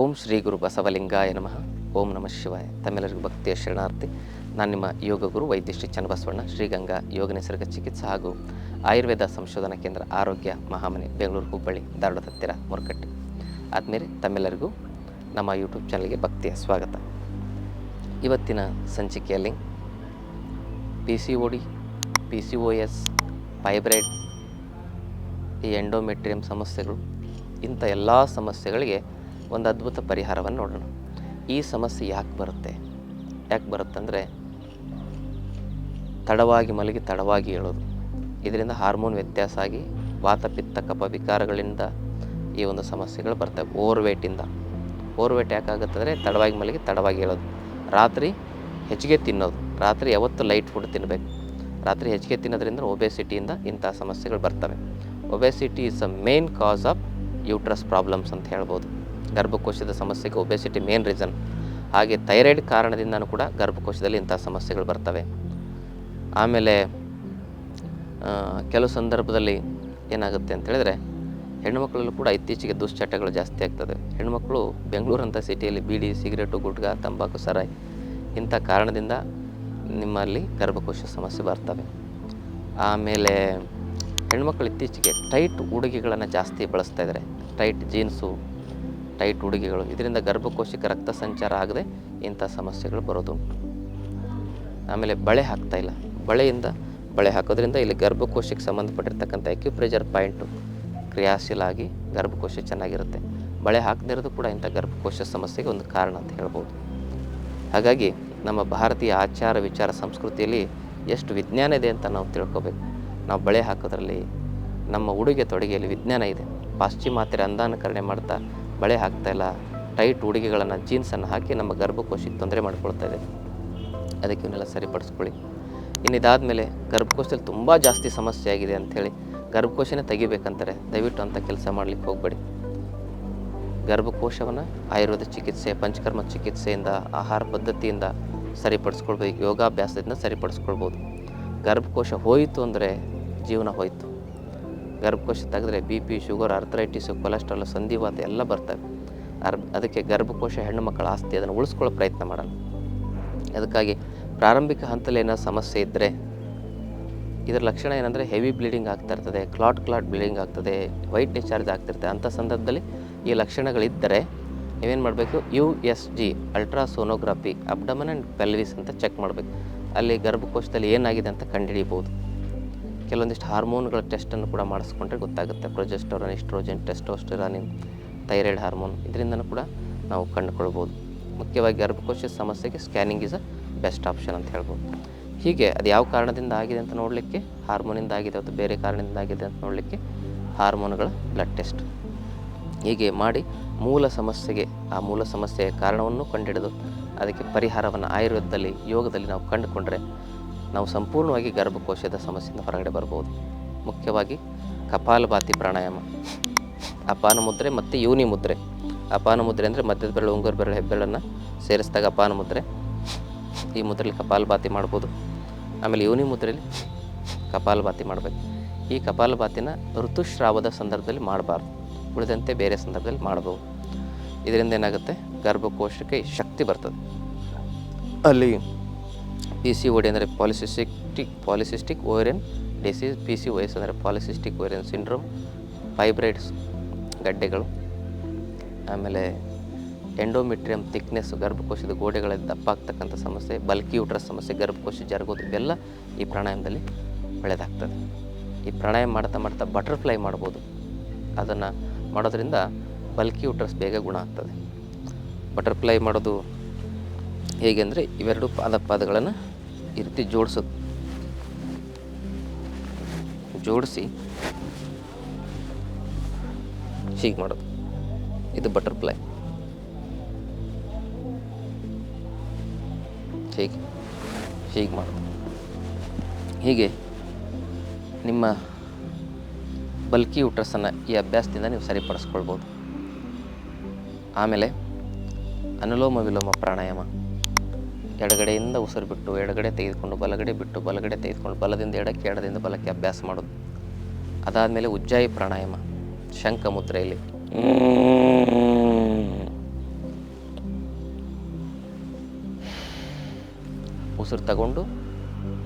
ಓಂ ಶ್ರೀ ಗುರು ಬಸವಲಿಂಗಾಯ ನಮಃ. ಓಂ ನಮಃ ಶಿವಾಯ. ತಮ್ಮೆಲ್ಲರಿಗೂ ಭಕ್ತಿಯ ಶರಣಾರ್ಥಿ. ನಾನು ನಿಮ್ಮ ಯೋಗ ಗುರು ವೈದ್ಯ ಶ್ರೀ ಚನ್ನಬಸವಣ್ಣ, ಶ್ರೀಗಂಗಾ ಯೋಗ ನಿಸರ್ಗ ಚಿಕಿತ್ಸಾ ಹಾಗೂ ಆಯುರ್ವೇದ ಸಂಶೋಧನಾ ಕೇಂದ್ರ ಆರೋಗ್ಯ ಮಹಾಮನೆ, ಬೆಂಗಳೂರು, ಹುಬ್ಬಳ್ಳಿ, ಧಾರವಾಡದ ಹತ್ತಿರ ಮುರಕಟ್ಟಿ ಆದಮೇಲೆ ತಮ್ಮೆಲ್ಲರಿಗೂ ನಮ್ಮ ಯೂಟ್ಯೂಬ್ ಚಾನಲ್ಗೆ ಭಕ್ತಿಯ ಸ್ವಾಗತ. ಇವತ್ತಿನ ಸಂಚಿಕೆಯಲ್ಲಿ P C O D P C O S fibroid ಈ ಎಂಡೋಮೆಟ್ರಿಯಂ ಸಮಸ್ಯೆಗಳು, ಇಂಥ ಎಲ್ಲ ಸಮಸ್ಯೆಗಳಿಗೆ ಒಂದು ಅದ್ಭುತ ಪರಿಹಾರವನ್ನು ನೋಡೋಣ. ಈ ಸಮಸ್ಯೆ ಯಾಕೆ ಬರುತ್ತೆ? ಯಾಕೆ ಬರುತ್ತೆ ಅಂದರೆ ತಡವಾಗಿ ಮಲಗಿ ತಡವಾಗಿ ಹೇಳೋದು ಇದರಿಂದ ಹಾರ್ಮೋನ್ ವ್ಯತ್ಯಾಸ ಆಗಿ ವಾತ ಪಿತ್ತ ಕಫ ವಿಕಾರಗಳಿಂದ ಈ ಒಂದು ಸಮಸ್ಯೆಗಳು ಬರ್ತವೆ. ಓವರ್ ವೇಟಿಂದ ಓವರ್ ವೇಟ್ ಯಾಕಾಗುತ್ತಂದರೆ ತಡವಾಗಿ ಮಲಗಿ ತಡವಾಗಿ ಹೇಳೋದು ರಾತ್ರಿ ಹೆಚ್ಚಿಗೆ ತಿನ್ನೋದು. ರಾತ್ರಿ ಯಾವತ್ತು ಲೈಟ್ ಫುಡ್ ತಿನ್ನಬೇಕು ರಾತ್ರಿ ಹೆಚ್ಚಿಗೆ ತಿನ್ನೋದ್ರಿಂದ ಒಬೆಸಿಟಿಯಿಂದ ಇಂಥ ಸಮಸ್ಯೆಗಳು ಬರ್ತವೆ. Obesity is a main cause of uterus problems ಅಂತ ಹೇಳ್ಬೋದು. ಗರ್ಭಕೋಶದ ಸಮಸ್ಯೆಗೆ ಒಬೆಸಿಟಿ ಮೇನ್ ರೀಸನ್ ಹಾಗೆ ಥೈರಾಯ್ಡ್ ಕಾರಣದಿಂದನೂ ಕೂಡ ಗರ್ಭಕೋಶದಲ್ಲಿ ಇಂಥ ಸಮಸ್ಯೆಗಳು ಬರ್ತವೆ. ಆಮೇಲೆ ಕೆಲವು ಸಂದರ್ಭದಲ್ಲಿ ಏನಾಗುತ್ತೆ ಅಂತೇಳಿದರೆ ಹೆಣ್ಣುಮಕ್ಕಳಲ್ಲೂ ಕೂಡ ಇತ್ತೀಚೆಗೆ ದುಶ್ಚಟಗಳು ಜಾಸ್ತಿ ಆಗ್ತದೆ. ಹೆಣ್ಣುಮಕ್ಕಳು ಬೆಂಗಳೂರಂಥ ಸಿಟಿಯಲ್ಲಿ ಬೀಡಿ, ಸಿಗರೇಟು ಗುಟ್ಕಾ ತಂಬಾಕು, ಸರಾಯಿ ಇಂಥ ಕಾರಣದಿಂದ ನಿಮ್ಮಲ್ಲಿ ಗರ್ಭಕೋಶ ಸಮಸ್ಯೆ ಬರ್ತವೆ. ಆಮೇಲೆ ಹೆಣ್ಮಕ್ಳು ಇತ್ತೀಚೆಗೆ ಟೈಟ್ ಉಡುಗೆಗಳನ್ನು ಜಾಸ್ತಿ ಬಳಸ್ತಾ ಇದ್ದಾರೆ. ಟೈಟ್ ಜೀನ್ಸು ಟೈಟ್ ಉಡುಗೆಗಳು. ಇದರಿಂದ ಗರ್ಭಕೋಶಕ್ಕೆ ರಕ್ತ ಸಂಚಾರ ಆಗದೆ ಇಂಥ ಸಮಸ್ಯೆಗಳು ಬರೋದುಂಟು ಆಮೇಲೆ ಬಳೆ ಹಾಕ್ತಾ ಇಲ್ಲ. ಬಳೆಯಿಂದ ಬಳೆ ಹಾಕೋದ್ರಿಂದ ಇಲ್ಲಿ ಗರ್ಭಕೋಶಕ್ಕೆ ಸಂಬಂಧಪಟ್ಟಿರ್ತಕ್ಕಂಥ ಎಕ್ಯುಪ್ರೆಜರ್ ಪಾಯಿಂಟು ಕ್ರಿಯಾಶೀಲ ಆಗಿ ಗರ್ಭಕೋಶ ಚೆನ್ನಾಗಿರುತ್ತೆ. ಬಳೆ ಹಾಕದಿರೋದು ಕೂಡ ಇಂಥ ಗರ್ಭಕೋಶ ಸಮಸ್ಯೆಗೆ ಒಂದು ಕಾರಣ ಅಂತ ಹೇಳ್ಬೋದು. ಹಾಗಾಗಿ ನಮ್ಮ ಭಾರತೀಯ ಆಚಾರ ವಿಚಾರ ಸಂಸ್ಕೃತಿಯಲ್ಲಿ ಎಷ್ಟು ವಿಜ್ಞಾನ ಇದೆ ಅಂತ ನಾವು ತಿಳ್ಕೊಬೇಕು. ನಾವು ಬಳೆ ಹಾಕೋದ್ರಲ್ಲಿ ನಮ್ಮ ಉಡುಗೆ ತೊಡುಗೆಯಲ್ಲಿ ವಿಜ್ಞಾನ ಇದೆ. ಪಾಶ್ಚಿಮಾತ್ಯರ ಅಂದಾನುಕರಣೆ ಮಾಡ್ತಾ ಬಳೆ ಹಾಕ್ತಾ ಇಲ್ಲ. ಟೈಟ್ ಉಡುಗೆಗಳನ್ನು ಜೀನ್ಸನ್ನು ಹಾಕಿ ನಮ್ಮ ಗರ್ಭಕೋಶಕ್ಕೆ ತೊಂದರೆ ಮಾಡ್ಕೊಳ್ತಾ ಇದೆ. ಅದಕ್ಕೆ ಇವನ್ನೆಲ್ಲ ಸರಿಪಡಿಸ್ಕೊಳ್ಳಿ. ಇನ್ನು ಇದಾದಮೇಲೆ ಗರ್ಭಕೋಶದಲ್ಲಿ ತುಂಬ ಜಾಸ್ತಿ ಸಮಸ್ಯೆ ಆಗಿದೆ ಅಂಥೇಳಿ ಗರ್ಭಕೋಶನೇ ತೆಗಿಬೇಕಂತಾರೆ. ದಯವಿಟ್ಟು ಅಂಥ ಕೆಲಸ ಮಾಡಲಿಕ್ಕೆ ಹೋಗಬೇಡಿ. ಗರ್ಭಕೋಶವನ್ನು ಆಯುರ್ವೇದ ಚಿಕಿತ್ಸೆ, ಪಂಚಕರ್ಮ ಚಿಕಿತ್ಸೆಯಿಂದ, ಆಹಾರ ಪದ್ಧತಿಯಿಂದ ಸರಿಪಡಿಸ್ಕೊಳ್ಬೇಕು. ಯೋಗಾಭ್ಯಾಸದಿಂದ ಸರಿಪಡಿಸ್ಕೊಳ್ಬೋದು. ಗರ್ಭಕೋಶ ಹೋಯಿತು ಅಂದರೆ ಜೀವನ ಹೋಯಿತು. ಗರ್ಭಕೋಶ ತೆಗೆದ್ರೆ B P, sugar arthritis cholesterol ಸಂಧಿವಾತ ಎಲ್ಲ ಬರ್ತವೆ. ಅರ್, ಅದಕ್ಕೆ ಗರ್ಭಕೋಶ ಹೆಣ್ಣು ಮಕ್ಕಳ ಆಸ್ತಿ ಅದನ್ನು ಉಳಿಸ್ಕೊಳ್ಳೋ ಪ್ರಯತ್ನ ಮಾಡಲ್ಲ ಅದಕ್ಕಾಗಿ ಪ್ರಾರಂಭಿಕ ಹಂತದಲ್ಲಿ ಏನೋ ಸಮಸ್ಯೆ ಇದ್ದರೆ ಇದರ ಲಕ್ಷಣ ಏನಂದರೆ ಹೆವಿ ಬ್ಲೀಡಿಂಗ್ ಆಗ್ತಾ ಇರ್ತದೆ ಕ್ಲಾಟ್ ಕ್ಲಾಟ್ ಬ್ಲೀಡಿಂಗ್ ಆಗ್ತದೆ ವೈಟ್ ಡಿಸ್ಚಾರ್ಜ್ ಆಗ್ತಿರ್ತದೆ ಅಂಥ ಸಂದರ್ಭದಲ್ಲಿ ಈ ಲಕ್ಷಣಗಳಿದ್ದರೆ ನೀವೇನು ಮಾಡಬೇಕು? U S G ultrasonography abdomen and pelvis ಅಂತ ಚೆಕ್ ಮಾಡಬೇಕು. ಅಲ್ಲಿ ಗರ್ಭಕೋಶದಲ್ಲಿ ಏನಾಗಿದೆ ಅಂತ ಕಂಡುಹಿಡಿಬೋದು. ಕೆಲವೊಂದಿಷ್ಟು ಹಾರ್ಮೋನ್ಗಳ ಟೆಸ್ಟನ್ನು ಕೂಡ ಮಾಡಿಸ್ಕೊಂಡ್ರೆ ಗೊತ್ತಾಗುತ್ತೆ. ಪ್ರೊಜೆಸ್ಟೋರನ್ ಇಸ್ಟ್ರೋಜನ್ ಟೆಸ್ಟೋಸ್ಟೆರಾನಿನ್, ಥೈರಾಯ್ಡ್ ಹಾರ್ಮೋನ್ ಇದರಿಂದನೂ ಕೂಡ ನಾವು ಕಂಡುಕೊಳ್ಬೋದು. ಮುಖ್ಯವಾಗಿ ಗರ್ಭಕೋಶ ಸಮಸ್ಯೆಗೆ scanning is a best option ಅಂತ ಹೇಳ್ಬೋದು. ಹೀಗೆ ಅದು ಯಾವ ಕಾರಣದಿಂದ ಆಗಿದೆ ಅಂತ ನೋಡಲಿಕ್ಕೆ, ಹಾರ್ಮೋನಿಂದ ಆಗಿದೆ ಅಥವಾ ಬೇರೆ ಕಾರಣದಿಂದ ಆಗಿದೆ ಅಂತ ನೋಡಲಿಕ್ಕೆ ಹಾರ್ಮೋನ್ಗಳ ಬ್ಲಡ್ ಟೆಸ್ಟ್. ಹೀಗೆ ಮಾಡಿ ಮೂಲ ಸಮಸ್ಯೆಗೆ, ಆ ಮೂಲ ಸಮಸ್ಯೆಯ ಕಾರಣವನ್ನು ಕಂಡುಹಿಡಿದು ಅದಕ್ಕೆ ಪರಿಹಾರವನ್ನು ಆಯುರ್ವೇದದಲ್ಲಿ, ಯೋಗದಲ್ಲಿ ನಾವು ಕಂಡುಕೊಂಡ್ರೆ ನಾವು ಸಂಪೂರ್ಣವಾಗಿ ಗರ್ಭಕೋಶದ ಸಮಸ್ಯೆಯಿಂದ ಹೊರಗಡೆ ಬರ್ಬೋದು. ಮುಖ್ಯವಾಗಿ ಕಪಾಲಭಾತಿ ಪ್ರಾಣಾಯಾಮ. ಅಪಾನ ಮುದ್ರೆ ಮತ್ತು ಯೋನಿ ಮುದ್ರೆ. ಅಪಾನ ಮುದ್ರೆ ಅಂದರೆ ಮಧ್ಯದ ಬೆರಳು, ಉಂಗುರ ಬೆರಳು, ಹೆಬ್ಬೆರಳನ್ನು ಸೇರಿಸಿದಾಗ ಅಪಾನ ಮುದ್ರೆ. ಈ ಮುದ್ರೆಯಲ್ಲಿ ಕಪಾಲಭಾತಿ ಮಾಡ್ಬೋದು. ಆಮೇಲೆ ಯೋನಿ ಮುದ್ರೆಯಲ್ಲಿ ಕಪಾಲಭಾತಿ ಮಾಡಬೇಕು. ಈ ಕಪಾಲಭಾತಿನ ಋತುಸ್ರಾವದ ಸಂದರ್ಭದಲ್ಲಿ ಮಾಡಬಾರ್ದು. ಉಳಿದಂತೆ ಬೇರೆ ಸಂದರ್ಭದಲ್ಲಿ ಮಾಡ್ಬೋದು ಇದರಿಂದ ಏನಾಗುತ್ತೆ? ಗರ್ಭಕೋಶಕ್ಕೆ ಶಕ್ತಿ ಬರ್ತದೆ. ಅಲ್ಲಿ ಪಿ ಸಿ ಒಡಿ ಅಂದರೆ polycystic polycystic ovarian disease P C wise ಅಂದರೆ ಪಾಲಿಸಿಸ್ಟಿಕ್ ಓರಿಯನ್ ಸಿಂಡ್ರೋಮ್ ಫೈಬ್ರೈಡ್ಸ್ ಗಡ್ಡೆಗಳು, ಆಮೇಲೆ ಎಂಡೋಮಿಟ್ರಿಯಂ ಥಿಕ್ನೆಸ್ ಗರ್ಭಕೋಶದ ಗೋಡೆಗಳಲ್ಲಿ ದಪ್ಪ ಆಗ್ತಕ್ಕಂಥ ಸಮಸ್ಯೆ ಬಲ್ಕಿ ಯೂಟ್ರಸ್ ಸಮಸ್ಯೆ, ಗರ್ಭಕೋಶ ಜರುಗೋದು, ಇದೆಲ್ಲ ಈ ಪ್ರಾಣಾಯಾಮದಲ್ಲಿ ಒಳ್ಳೆಯದಾಗ್ತದೆ. ಈ ಪ್ರಾಣಾಯಾಮ ಮಾಡ್ತಾ ಮಾಡ್ತಾ ಬಟರ್ಫ್ಲೈ ಮಾಡ್ಬೋದು. ಅದನ್ನು ಮಾಡೋದ್ರಿಂದ ಬಲ್ಕಿ ಯೂಟ್ರಸ್ ಬೇಗ ಗುಣ ಆಗ್ತದೆ. ಬಟರ್ಫ್ಲೈ ಮಾಡೋದು ಹೇಗೆ ಅಂದರೆ ಇವೆರಡು ಪಾದ ಪಾದಗಳನ್ನು ಈ ರೀತಿ ಜೋಡಿಸೋದು. ಜೋಡಿಸಿ ಹೀಗೆ ಮಾಡೋದು. ಇದು ಬಟರ್ಫ್ಲೈ ಹೀಗೆ ಹೀಗೆ ಮಾಡೋದು. ಹೀಗೆ ನಿಮ್ಮ ಬಲ್ಕಿ ಯೂಟ್ರಸನ್ನು ಈ ಅಭ್ಯಾಸದಿಂದ ನೀವು ಸರಿಪಡಿಸ್ಕೊಳ್ಬೋದು. ಆಮೇಲೆ ಅನುಲೋಮ ವಿಲೋಮ ಪ್ರಾಣಾಯಾಮ. ಎಡಗಡೆಯಿಂದ ಉಸಿರು ಬಿಟ್ಟು, ಎಡಗಡೆ ತೆಗೆದುಕೊಂಡು ಬಲಗಡೆ ಬಿಟ್ಟು, ಬಲಗಡೆ ತೆಗೆದುಕೊಂಡು ಬಲದಿಂದ ಎಡಕ್ಕೆ, ಎಡದಿಂದ ಬಲಕ್ಕೆ ಅಭ್ಯಾಸ ಮಾಡೋದು. ಅದಾದಮೇಲೆ ಉಜ್ಜಾಯಿ ಪ್ರಾಣಾಯಾಮ, ಶಂಖ ಮುದ್ರೆಯಲ್ಲಿ. ಉಸಿರು ತಗೊಂಡು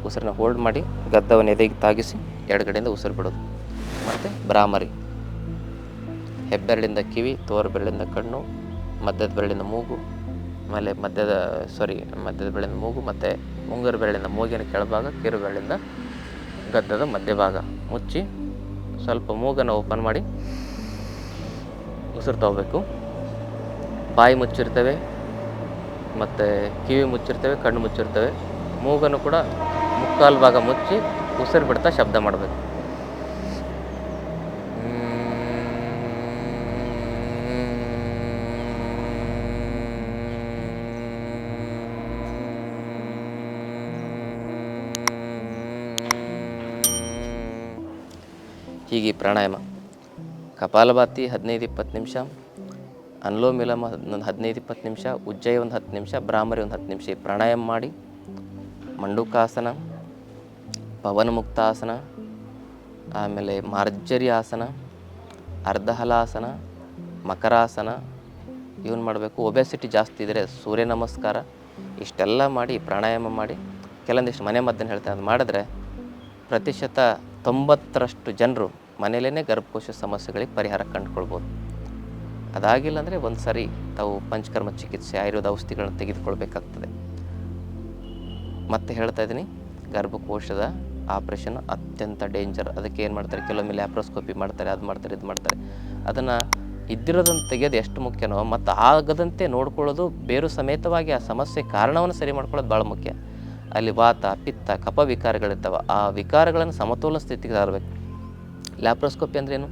ಉಸಿರನ್ನ ಹೋಲ್ಡ್ ಮಾಡಿ, ಗದ್ದವನ್ನು ಎದೆಗೆ ತಾಗಿಸಿ ಎಡಗಡೆಯಿಂದ ಉಸಿರು ಬಿಡೋದು. ಮತ್ತು ಬ್ರಾಮರಿ ಹೆಬ್ಬೆರಳಿಂದ ಕಿವಿ, ತೋರ್ಬೆರಳಿಂದ ಕಣ್ಣು, ಮಧ್ಯದ ಬೆರಳಿಂದ ಮೂಗು ಆಮೇಲೆ ಮಧ್ಯದ ಸಾರಿ ಮಧ್ಯದ ಬೆರಳಿಂದ ಮೂಗು ಮತ್ತು ಮುಂಗಾರು ಬೆರಳಿಂದ ಮೂಗಿನ ಕೆಳಭಾಗ, ಕಿರು ಬೆರಳಿಂದ ಗದ್ದದ ಮಧ್ಯಭಾಗ. ಮುಚ್ಚಿ ಸ್ವಲ್ಪ ಮೂಗನ್ನು ಓಪನ್ ಮಾಡಿ ಉಸಿರು ತಗೋಬೇಕು. ಬಾಯಿ ಮುಚ್ಚಿರ್ತವೆ ಮತ್ತು ಕಿವಿ ಮುಚ್ಚಿರ್ತವೆ, ಕಣ್ಣು ಮುಚ್ಚಿರ್ತವೆ. ಮೂಗನ್ನು ಕೂಡ ಮುಕ್ಕಾಲು ಭಾಗ ಮುಚ್ಚಿ ಉಸಿರು ಬಿಡ್ತಾ ಶಬ್ದ ಮಾಡಬೇಕು. ಹೀಗೆ ಪ್ರಾಣಾಯಾಮ. ಕಪಾಲಭಾತಿ ಹದಿನೈದು ಇಪ್ಪತ್ತು ನಿಮಿಷ ಅನುಲೋಮ ವಿಲೋಮ ಒಂದು ಹದಿನೈದು ಇಪ್ಪತ್ತು ನಿಮಿಷ, ಉಜ್ಜಯ ಒಂದು ಹತ್ತು ನಿಮಿಷ, ಭ್ರಾಮರಿ ಒಂದು ಹತ್ತು ನಿಮಿಷ ಪ್ರಾಣಾಯಾಮ ಮಾಡಿ, ಮಂಡುಕಾಸನ, ಪವನಮುಕ್ತಾಸನ, ಆಮೇಲೆ ಮಾರ್ಜರಿ ಆಸನ ಅರ್ಧಹಲಾಸನ, ಮಕರಾಸನ, ಇವನ್ ಮಾಡಬೇಕು. ಒಬೆಸಿಟಿ ಜಾಸ್ತಿ ಇದ್ದರೆ ಸೂರ್ಯ ನಮಸ್ಕಾರ, ಇಷ್ಟೆಲ್ಲ ಮಾಡಿ ಪ್ರಾಣಾಯಾಮ ಮಾಡಿ. ಕೆಲವೊಂದಿಷ್ಟು ಮನೆ ಮದ್ದನ್ನು ಹೇಳ್ತಾರೆ ಅದು ಮಾಡಿದ್ರೆ ಪ್ರತಿಶತ ತೊಂಬತ್ತರಷ್ಟು ಜನರು ಮನೆಯಲ್ಲೇ ಗರ್ಭಕೋಶ ಸಮಸ್ಯೆಗಳಿಗೆ ಪರಿಹಾರ ಕಂಡುಕೊಳ್ಬೋದು. ಅದಾಗಿಲ್ಲ ಅಂದರೆ ಒಂದು ಸರಿ ತಾವು ಪಂಚಕರ್ಮ ಚಿಕಿತ್ಸೆ, ಆಯುರ್ವೇದ ಔಷಧಿಗಳನ್ನ ತೆಗೆದುಕೊಳ್ಬೇಕಾಗ್ತದೆ. ಮತ್ತೆ ಹೇಳ್ತಾ ಇದ್ದೀನಿ, ಗರ್ಭಕೋಶದ ಆಪ್ರೇಷನ್ ಅತ್ಯಂತ ಡೇಂಜರ್. ಅದಕ್ಕೆ ಏನು ಮಾಡ್ತಾರೆ? ಕೆಲವೊಮ್ಮೆ ಲ್ಯಾಪ್ರೋಸ್ಕೋಪಿ ಮಾಡ್ತಾರೆ, ಅದು ಮಾಡ್ತಾರೆ, ಇದು ಮಾಡ್ತಾರೆ. ಅದನ್ನು ಇದ್ದಿರೋದನ್ನು ತೆಗೆಯೋದು ಎಷ್ಟು ಮುಖ್ಯನೋ, ಮತ್ತು ಆಗದಂತೆ ನೋಡ್ಕೊಳ್ಳೋದು ಬೇರು ಸಮೇತವಾಗಿ ಆ ಸಮಸ್ಯೆ ಕಾರಣವನ್ನು ಸರಿ ಮಾಡ್ಕೊಳ್ಳೋದು ಭಾಳ ಮುಖ್ಯ. ಅಲ್ಲಿ ವಾತ, ಪಿತ್ತ ಕಪ ವಿಕಾರಗಳಿರ್ತಾವೆ. ಆ ವಿಕಾರಗಳನ್ನು ಸಮತೋಲನ ಸ್ಥಿತಿಗೆ ತರಬೇಕು. ಲ್ಯಾಪ್ರೋಸ್ಕೋಪಿ ಅಂದ್ರೇನು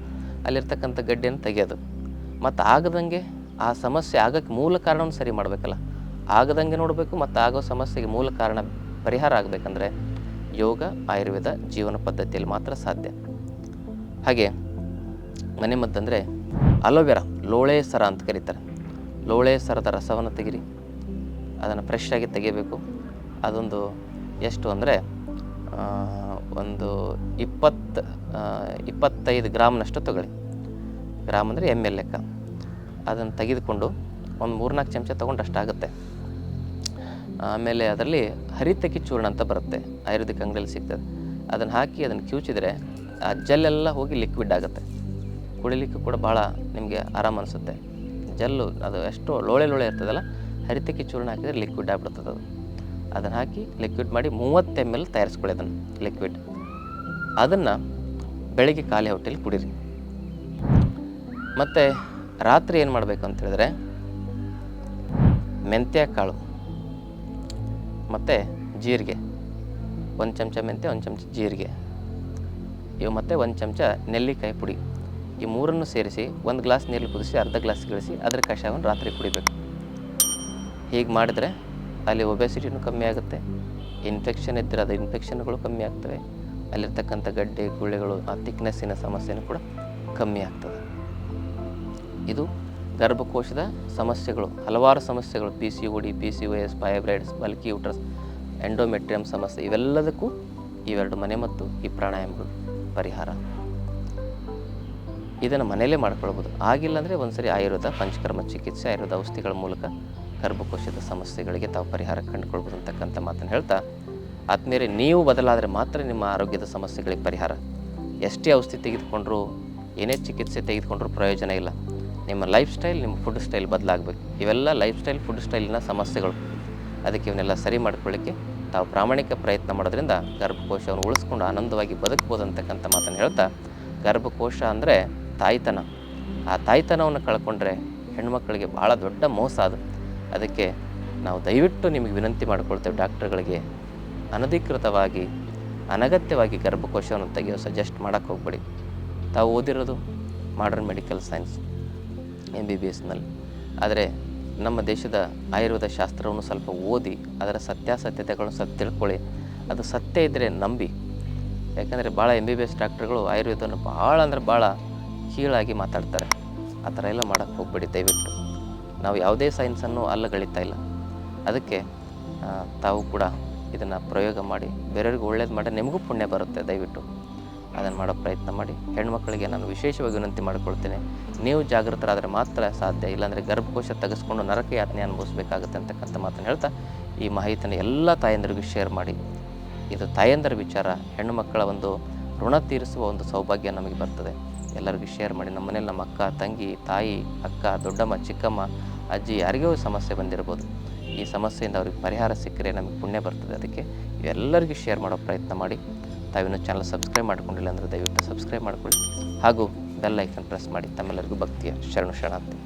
ಅಲ್ಲಿರ್ತಕ್ಕಂಥ ಗಡ್ಡೆಯನ್ನು ತೆಗೆಯೋದು. ಮತ್ತು ಆಗದಂಗೆ ಆ ಸಮಸ್ಯೆ ಆಗಕ್ಕೆ ಮೂಲ ಕಾರಣವನ್ನು ಸರಿ ಮಾಡಬೇಕಲ್ಲ. ಆಗದಂಗೆ ನೋಡಬೇಕು ಮತ್ತು ಆಗೋ ಸಮಸ್ಯೆಗೆ ಮೂಲ ಕಾರಣ ಪರಿಹಾರ ಆಗಬೇಕಂದ್ರೆ ಯೋಗ, ಆಯುರ್ವೇದ, ಜೀವನ ಪದ್ಧತಿಯಲ್ಲಿ ಮಾತ್ರ ಸಾಧ್ಯ. ಹಾಗೆ ಮನೆ ಮದ್ದಂದರೆ ಅಲೋವೆರಾ, ಲೋಳೆ ಸರ ಅಂತ ಕರೀತಾರೆ. ಲೋಳೆ ಸರದ ರಸವನ್ನು ತೆಗಿರಿ. ಅದನ್ನು ಫ್ರೆಶ್ ಆಗಿ ತೆಗಿಬೇಕು. ಅದೊಂದು ಎಷ್ಟು ಅಂದರೆ ಒಂದು ಇಪ್ಪತ್ತು ಇಪ್ಪತ್ತೈದು ಗ್ರಾಮ್ನಷ್ಟು ತಗೊಳ್ಳಿ. ಗ್ರಾಮ್ ಅಂದರೆ ಎಂ ಎಲ್ ಲೆಕ್ಕ. ಅದನ್ನು ತೆಗೆದುಕೊಂಡು ಒಂದು ಮೂರ್ನಾಲ್ಕು ಚಮಚ ತೊಗೊಂಡು ಅಷ್ಟಾಗುತ್ತೆ ಆಮೇಲೆ ಅದರಲ್ಲಿ ಹರಿತಕ್ಕಿ ಚೂರ್ಣ ಅಂತ ಬರುತ್ತೆ, ಆಯುರ್ವೇದಿಕ್ ಅಂಗಡಿಯಲ್ಲಿ ಸಿಗ್ತದೆ. ಅದನ್ನು ಹಾಕಿ ಅದನ್ನು ಕಿವುಚಿದ್ರೆ ಆ ಜಲ್ಲೆಲ್ಲ ಹೋಗಿ ಲಿಕ್ವಿಡ್ ಆಗುತ್ತೆ. ಕುಡಿಲಿಕ್ಕೆ ಕೂಡ ಭಾಳ ನಿಮಗೆ ಆರಾಮ ಅನಿಸುತ್ತೆ. ಜಲ್ಲು ಅದು ಎಷ್ಟು ಲೋಳೆ ಲೋಳೆ ಇರ್ತದಲ್ಲ ಹರಿತಕ್ಕಿ ಚೂರ್ಣ ಹಾಕಿದರೆ ಲಿಕ್ವಿಡ್ ಆಗ್ಬಿಡ್ತದೆ ಅದು ಅದನ್ನು ಹಾಕಿ ಲಿಕ್ವಿಡ್ ಮಾಡಿ ಮೂವತ್ತು ಎಂ ಎಲ್ ತಯಾರಿಸ್ಕೊಳ್ಳಿ ಅದನ್ನು ಲಿಕ್ವಿಡ್ ಅದನ್ನು ಬೆಳಗ್ಗೆ ಖಾಲಿ ಹೊಟ್ಟೆಲಿ ಕುಡೀರಿ. ಮತ್ತು ರಾತ್ರಿ ಏನು ಮಾಡಬೇಕು ಅಂತ ಹೇಳಿದ್ರೆ ಮೆಂತ್ಯ ಕಾಳು ಮತ್ತು ಜೀರಿಗೆ. ಒಂದು ಚಮಚ ಮೆಂತ್ಯ, ಒಂದು ಚಮಚ ಜೀರಿಗೆ. ಇವು ಮತ್ತು ಒಂದು ಚಮಚ ನೆಲ್ಲಿಕಾಯಿ ಪುಡಿ. ಈ ಮೂರನ್ನು ಸೇರಿಸಿ ಒಂದು ಗ್ಲಾಸ್ ನೀರು ಕುದಿಸಿ ಅರ್ಧ ಗ್ಲಾಸ್ ಗಿಳಿಸಿ ಅದರ ಕಷಾಯವನ್ನು ರಾತ್ರಿ ಕುಡಿಬೇಕು. ಹೀಗೆ ಮಾಡಿದ್ರೆ ಅಲ್ಲಿ ಒಬೆಸಿಟಿನೂ ಕಮ್ಮಿ ಆಗುತ್ತೆ. ಇನ್ಫೆಕ್ಷನ್ ಇದ್ದರೆ ಅದು ಇನ್ಫೆಕ್ಷನ್ಗಳು ಕಮ್ಮಿ ಆಗ್ತವೆ. ಅಲ್ಲಿರ್ತಕ್ಕಂಥ ಗಡ್ಡೆ, ಗುಳ್ಳೆಗಳು, ಆ ತಿಕ್ನೆಸ್ಸಿನ ಸಮಸ್ಯೆನೂ ಕೂಡ ಕಮ್ಮಿ ಆಗ್ತದೆ. ಇದು ಗರ್ಭಕೋಶದ ಸಮಸ್ಯೆಗಳು. ಹಲವಾರು ಸಮಸ್ಯೆಗಳು. P C O D P C O S fibroids bulky uterus endometrium ಸಮಸ್ಯೆ, ಇವೆಲ್ಲದಕ್ಕೂ ಇವೆರಡು ಮನೆ ಮತ್ತು ಈ ಪ್ರಾಣಾಯಾಮಗಳು ಪರಿಹಾರ. ಇದನ್ನು ಮನೆಯಲ್ಲೇ ಮಾಡ್ಕೊಳ್ಬೋದು. ಆಗಿಲ್ಲ ಅಂದರೆ ಒಂದ್ಸರಿ ಆಯುರ್ವೇದ, ಪಂಚಕರ್ಮ ಚಿಕಿತ್ಸೆ, ಆಯುರ್ವೇದ ಔಷಧಿಗಳ ಮೂಲಕ ಗರ್ಭಕೋಶದ ಸಮಸ್ಯೆಗಳಿಗೆ ತಾವು ಪರಿಹಾರ ಕಂಡುಕೊಳ್ಬೋದು ಅಂತಕ್ಕಂಥ ಮಾತನ್ನು ಹೇಳ್ತಾ ಆದ್ಮೇಲೆ ನೀವು ಬದಲಾದರೆ ಮಾತ್ರ ನಿಮ್ಮ ಆರೋಗ್ಯದ ಸಮಸ್ಯೆಗಳಿಗೆ ಪರಿಹಾರ. ಎಷ್ಟೇ ಔಷಧಿ ತೆಗೆದುಕೊಂಡ್ರೂ, ಏನೇ ಚಿಕಿತ್ಸೆ ತೆಗೆದುಕೊಂಡ್ರೂ ಪ್ರಯೋಜನ ಇಲ್ಲ. ನಿಮ್ಮ ಲೈಫ್ ಸ್ಟೈಲ್ ನಿಮ್ಮ ಫುಡ್ ಸ್ಟೈಲ್ ಬದಲಾಗಬೇಕು. ಇವೆಲ್ಲ ಲೈಫ್ ಸ್ಟೈಲ್ ಫುಡ್ ಸ್ಟೈಲಿನ ಸಮಸ್ಯೆಗಳು. ಅದಕ್ಕೆ ಇವನ್ನೆಲ್ಲ ಸರಿ ಮಾಡ್ಕೊಳ್ಳಿಕ್ಕೆ ತಾವು ಪ್ರಾಮಾಣಿಕ ಪ್ರಯತ್ನ ಮಾಡೋದ್ರಿಂದ ಗರ್ಭಕೋಶವನ್ನು ಉಳಿಸ್ಕೊಂಡು ಆನಂದವಾಗಿ ಬದುಕ್ಬೋದು ಅಂತಕ್ಕಂಥ ಮಾತನ್ನು ಹೇಳ್ತಾ, ಗರ್ಭಕೋಶ ಅಂದರೆ ತಾಯ್ತನ. ಆ ತಾಯ್ತನವನ್ನು ಕಳ್ಕೊಂಡ್ರೆ ಹೆಣ್ಮಕ್ಳಿಗೆ ಭಾಳ ದೊಡ್ಡ ಮೋಸ ಅದು. ಅದಕ್ಕೆ ನಾವು ದಯವಿಟ್ಟು ನಿಮಗೆ ವಿನಂತಿ ಮಾಡಿಕೊಳ್ತೇವೆ ಡಾಕ್ಟರ್ಗಳಿಗೆ ಅನಧಿಕೃತವಾಗಿ, ಅನಗತ್ಯವಾಗಿ ಗರ್ಭಕೋಶವನ್ನು ತೆಗೆಯೋ ಸಜೆಸ್ಟ್ ಮಾಡೋಕ್ಕೆ ಹೋಗ್ಬೇಡಿ. ತಾವು ಓದಿರೋದು modern medical science M B B ಎಸ್ನಲ್ಲಿ ಆದರೆ ನಮ್ಮ ದೇಶದ ಆಯುರ್ವೇದ ಶಾಸ್ತ್ರವನ್ನು ಸ್ವಲ್ಪ ಓದಿ, ಅದರ ಸತ್ಯಾಸತ್ಯತೆಗಳನ್ನು ಸ್ವಲ್ಪ ತಿಳ್ಕೊಳ್ಳಿ. ಅದು ಸತ್ಯ ಇದ್ದರೆ ನಂಬಿ. ಯಾಕಂದರೆ ಭಾಳ ಎಂ ಬಿ ಬಿ ಎಸ್ ಡಾಕ್ಟ್ರುಗಳು ಆಯುರ್ವೇದವನ್ನು ಭಾಳ ಅಂದರೆ ಭಾಳ ಕೀಳಾಗಿ ಮಾತಾಡ್ತಾರೆ. ಆ ಥರ ಎಲ್ಲ ಮಾಡೋಕ್ಕೆ ಹೋಗ್ಬೇಡಿ ದಯವಿಟ್ಟು. ನಾವು ಯಾವುದೇ ಸೈನ್ಸನ್ನು ಅಲ್ಲಗಳಿತಾ ಇಲ್ಲ. ಅದಕ್ಕೆ ತಾವು ಕೂಡ ಇದನ್ನು ಪ್ರಯೋಗ ಮಾಡಿ, ಬೇರೆಯವ್ರಿಗೆ ಒಳ್ಳೇದು ಮಾಡಿ ನಿಮಗೂ ಪುಣ್ಯ ಬರುತ್ತೆ, ದಯವಿಟ್ಟು. ಅದನ್ನು ಮಾಡೋ ಪ್ರಯತ್ನ ಮಾಡಿ. ಹೆಣ್ಮಕ್ಳಿಗೆ ನಾನು ವಿಶೇಷವಾಗಿ ವಿನಂತಿ ಮಾಡಿಕೊಳ್ತೇನೆ. ನೀವು ಜಾಗೃತರಾದರೆ ಮಾತ್ರ ಸಾಧ್ಯ. ಇಲ್ಲಾಂದರೆ ಗರ್ಭಕೋಶ ತೆಗೆಸ್ಕೊಂಡು ನರಕ ಯಾತನೆ ಅನುಭವಿಸಬೇಕಾಗುತ್ತೆ ಅಂತಕ್ಕಂಥ ಮಾತನ್ನು ಹೇಳ್ತಾ, ಈ ಮಾಹಿತಿಯನ್ನು ಎಲ್ಲ ತಾಯಂದರಿಗೂ ಶೇರ್ ಮಾಡಿ. ಇದು ತಾಯಂದರ ವಿಚಾರ. ಹೆಣ್ಣು ಮಕ್ಕಳ ಒಂದು ಋಣ ತೀರಿಸುವ ಒಂದು ಸೌಭಾಗ್ಯ ನಮಗೆ ಬರ್ತದೆ. ಎಲ್ಲರಿಗೂ ಶೇರ್ ಮಾಡಿ. ನಮ್ಮ ಮನೇಲಿ ನಮ್ಮ ಅಕ್ಕ, ತಂಗಿ, ತಾಯಿ, ಅಕ್ಕ, ದೊಡ್ಡಮ್ಮ, ಚಿಕ್ಕಮ್ಮ ಅಜ್ಜಿ ಯಾರಿಗೋ ಸಮಸ್ಯೆ ಬಂದಿರ್ಬೋದು. ಈ ಸಮಸ್ಯೆಯಿಂದ ಅವ್ರಿಗೆ ಪರಿಹಾರ ಸಿಕ್ಕರೆ ನಮಗೆ ಪುಣ್ಯ ಬರ್ತದೆ ಅದಕ್ಕೆ ಎಲ್ಲರಿಗೂ ಶೇರ್ ಮಾಡೋ ಪ್ರಯತ್ನ ಮಾಡಿ. ತಾವಿನ ಚಾನಲ್ ಸಬ್ಸ್ಕ್ರೈಬ್ ಮಾಡ್ಕೊಂಡಿಲ್ಲ ಅಂದರೆ ದಯವಿಟ್ಟು ಸಬ್ಸ್ಕ್ರೈಬ್ ಮಾಡ್ಕೊಳ್ಳಿ. ಹಾಗೂ ಬೆಲ್ ಐಕನ್ ಪ್ರೆಸ್ ಮಾಡಿ ತಮ್ಮೆಲ್ಲರಿಗೂ ಭಕ್ತಿಯ ಶರಣು ಶರಣಾರ್ಥಿ.